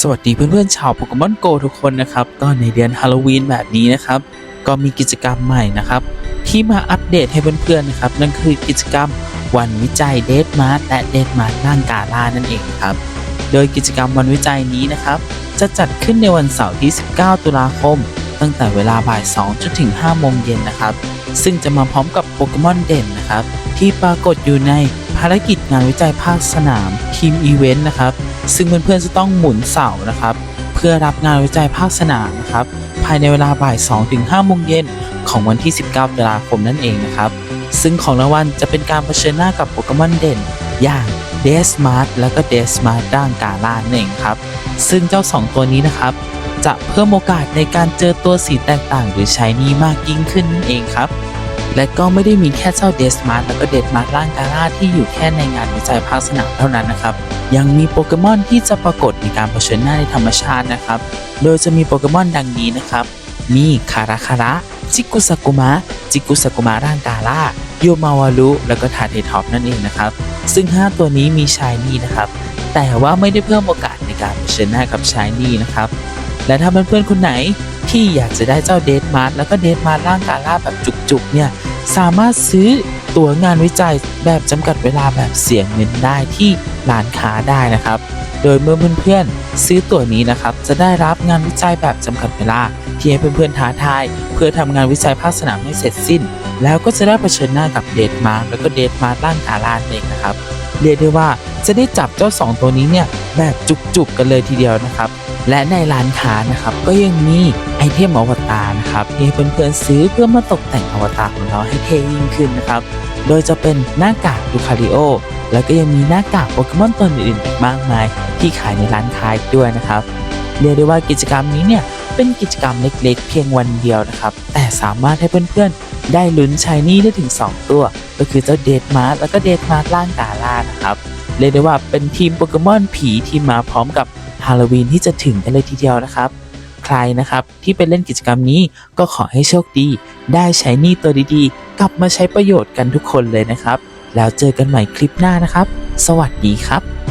สวัสดีเพื่อนๆชาวโปเกมอนโกทุกคนนะครับก็ในเดือนฮาโลวีนแบบนี้นะครับ ก็มีกิจกรรมใหม่นะครับ ที่มาอัปเดตให้เพื่อนๆนะครับ นั่นคือกิจกรรมวันวิจัยเดทมาร์และเดทมาร์ร่างกาล่านั่นเองครับ โดยกิจกรรมวันวิจัยนี้นะครับ จะจัดขึ้นในวันเสาร์ที่ 19 ตุลาคม ตั้งแต่เวลาบ่าย2จนถึง5โมงเย็นนะครับ ซึ่งจะมาพร้อมกับโปเกมอนเด่นนะครับ ที่ปรากฏอยู่ในภารกิจงานวิจัยภาคสนามทีมอีเวนต์นะครับ ซึ่งเพื่อนๆจะต้องหมุนเสานะครับ เพื่อรับงานวิจัยภาคสนามนะครับ ภายในเวลาบ่าย2ถึง5โมงเย็นของวันที่ 19ตุลาคมนั่นเองนะครับ ซึ่งของรางวัลจะเป็นการเผชิญหน้ากับโปเกมอนเด่น อย่างเดสมาร์ t แล้วก็เดสมาร์ t ร่างกาล่านั่นเองครับ ซึ่งเจ้า 2 ตัวนี้นะครับ จะเพิ่มโอกาสในการเจอตัวสีแตกต่างหรือชายนีมากยิ่งขึ้นนั่นเองครับ และก็ไม่ได้มีแค่เจ้าเดสมาร์ t แล้วก็เดสมาร์ t ร่างกาล่าที่อยู่แค่ในงานวิจัยภาคสนามเท่านั้นนะครับ ยังมีโปเกมอนที่จะปรากฏในการเผชิญหน้าในธรรมชาตินะครับ โดยจะมีโปเกมอนดังนี้นะครับ มีคาราคาระจิกุสกุมะจิกุสกุมะร่างกาล่าโยมาวารุแล้วก็ทาเทท็อปนั่นเองนะครับ ซึ่ง 5 ตัวนี้มีชายนี่นะครับแต่ว่าไม่ได้เพิ่มโอกาสในการเผชิญหน้ากับชายนี่นะครับ และถ้าเพื่อนๆคนไหนที่อยากจะได้เจ้าเดทมาร์แล้วก็เดทมาร์ร่างกาล่าแบบจุกๆเนี่ย สามารถซื้อตั๋วงานวิจัยแบบจำกัดเวลาแบบเสียงเงินได้ที่ร้านค้าได้นะครับ โดยเมื่อเพื่อนๆซื้อตั๋วนี้นะครับ จะได้รับงานวิจัยแบบจำกัดเวลาที่ให้เพื่อนๆท้าทายเพื่อทำงานวิจัยภาคสนามให้เสร็จสิ้น แล้วก็จะได้เผชิญหน้ากับเดทมาร์แล้วก็เดทมาร์ร่างกาลานเองนะครับเรียกได้ว่าจะได้จับเจ้า 2 ตัวนี้เนี่ยแบบจุกๆกันเลยทีเดียวนะครับ และในร้านค้านะครับก็ยังมีไอเทมอวตารนะครับที่เพื่อนๆซื้อเพื่อมาตกแต่งอวตารของเราให้เท่ยิ่งขึ้นนะครับ โดยจะเป็นหน้ากากดูคาริโอแล้วก็ยังมีหน้ากากโปเกมอนตัวอื่นๆอีกมากมาย ที่ขายในร้านค้าด้วยนะครับเรียกได้ว่ากิจกรรมนี้เนี่ยเป็นกิจกรรมเล็กๆ เพียงวันเดียวนะครับ แต่สามารถให้เพื่อนๆ ได้ลุ้นชายนี่ได้ถึง 2 ตัว ก็คือเจ้าเดดมาร์แล้วก็เดดมาร์ล่างกาล่านะครับเรียกได้ว่าเป็นทีมโปเกมอนผีที่มาพร้อมกับ ฮาโลวีนที่จะถึงกันเลยทีเดียวนะครับ ใครนะครับที่ไปเล่นกิจกรรมนี้ก็ขอให้โชคดี ได้ใช้หนี่ตัวดีๆ กลับมาใช้ประโยชน์กันทุกคนเลยนะครับ แล้วเจอกันใหม่คลิปหน้านะครับ สวัสดีครับ